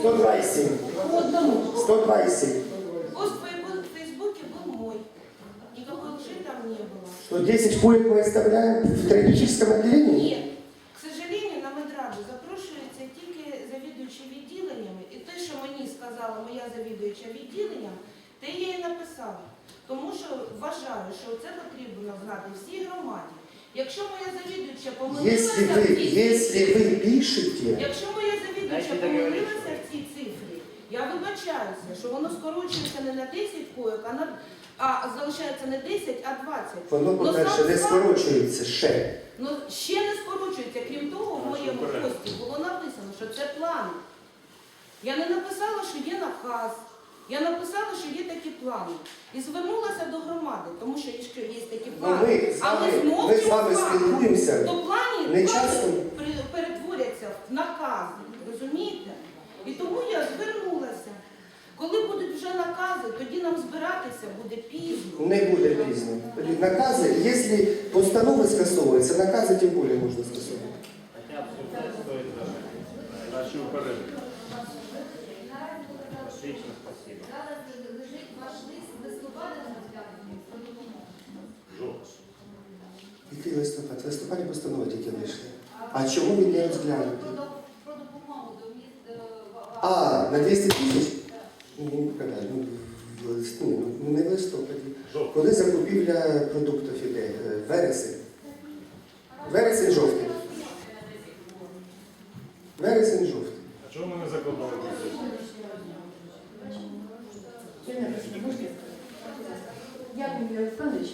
127. По одному. 127. Пост в Фейбу- в Фейсбуке был мой. Никакой лжи там не было. Что 10 коек мы оставляем в терапевтическом отделении? Ні. К сожалению, на медраду запрошуються тільки завідуючі відділеннями. І те, що мені сказала моя завідуюча відділенням, те я і написала. Тому що вважаю, що це потрібно знати всій громаді. Якщо моя завідуюча помилилася Если в вы, цій цифрі, если вы пишете, якщо моя Значить, помилилася в цій цифрі, я вибачаюся, що воно скорочується не на 10 коек, а на а залишається не 10, а 20. воно, Ну, по-перше, не скорочується ще. Ну ще не скорочується. Крім того, в моєму пості було написано, що це план. Я не написала, що є наказ. Я написала, що є такі плани. І звернулася до громади, тому що якщо є такі Ну, плани, ми з але вами, ми з вами спілкуємося. то плані Не часто. при- перетворяться в накази. Розумієте? І тому я звернулася. Коли будуть вже накази, тоді нам збиратися буде пізно. Не буде пізно. Накази, якщо постанови скасовуються, накази тим більше можна скасовувати. Наши упоры. Отлично, спасибо. Зараз лежить ваш лист листопада на розглянутий. Який листопад? В листопаді постанови тільки вийшли. А чому він не розглянутий? Про, доп- про допомогу до міст. е, в- в- А, на 200 тисяч? Ні, ну. Ну, лист- ну, не в листопаді. Коли закупівля продуктів іде? Е, Вересень. Вересень жовтий. Вересень жовтий. А чого ми не закладали? Дякую, Юрій Олександрович.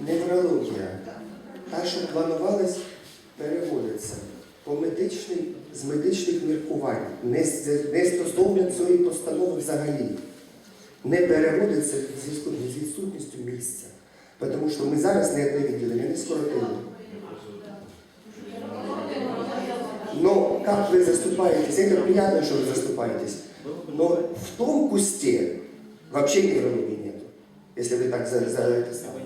Неврологія Та, що планувалось, переводиться по медичний, з медичних міркувань. Не, з- не стосовно цієї постанови взагалі. Не переводиться в зв'язку з відсутністю місця. Тому що ми зараз не одне відділення, не скоротили. Но как вы заступаетесь, это приятно, что вы заступаетесь. Но в том кусте вообще неврологии нет. Если вы так за, за это самое.